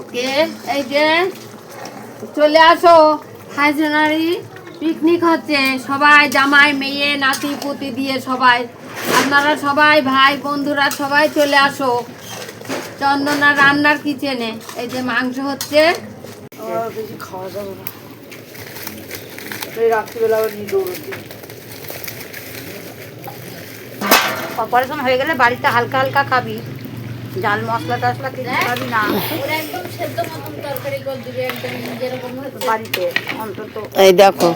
ওকে এই যে চলে আসো। হাইজনারি পিকনিক হচ্ছে। সবাই জামাই মেয়ে নাতি পুতি দিয়ে সবাই আপনারা সবাই ভাই বন্ধুরা সবাই চলে আসো। চন্দনা রান্নার কিচেনে। এই যে মাংস হচ্ছে। আমার বেশি খাওয়া যাবে না। রাত্রিবেলা আবার নিয়ে দৌড়তে অপারেশন হয়ে গেলে বাড়িতে হালকা হালকা খাবি। জাল মশলা টসলা কিছু খাবি না। বাড়িতে অন্তত। এই দেখো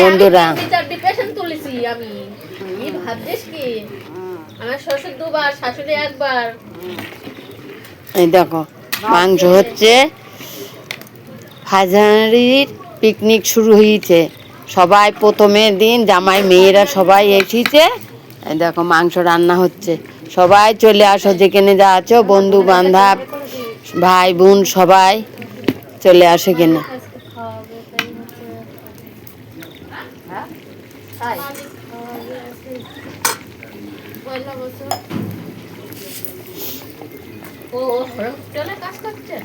বন্ধুরা। ডিপ্রেশন তুলেছি আমি। ভাবছিস কি? আমার শ্বশুর দুবার শাশুড়ি একবার। এই দেখো মাংস হচ্ছে হাজারির পিকনিক শুরু হয়েছে। সবাই প্রথমের দিন জামাই মেয়েরা সবাই এসেছে। এই দেখো মাংস রান্না হচ্ছে। সবাই চলে আসো, যেখানে যা আছো, বন্ধু, বান্ধব, ভাই, বোন, সবাই চলে আসে কিনে ও কাজ করছে?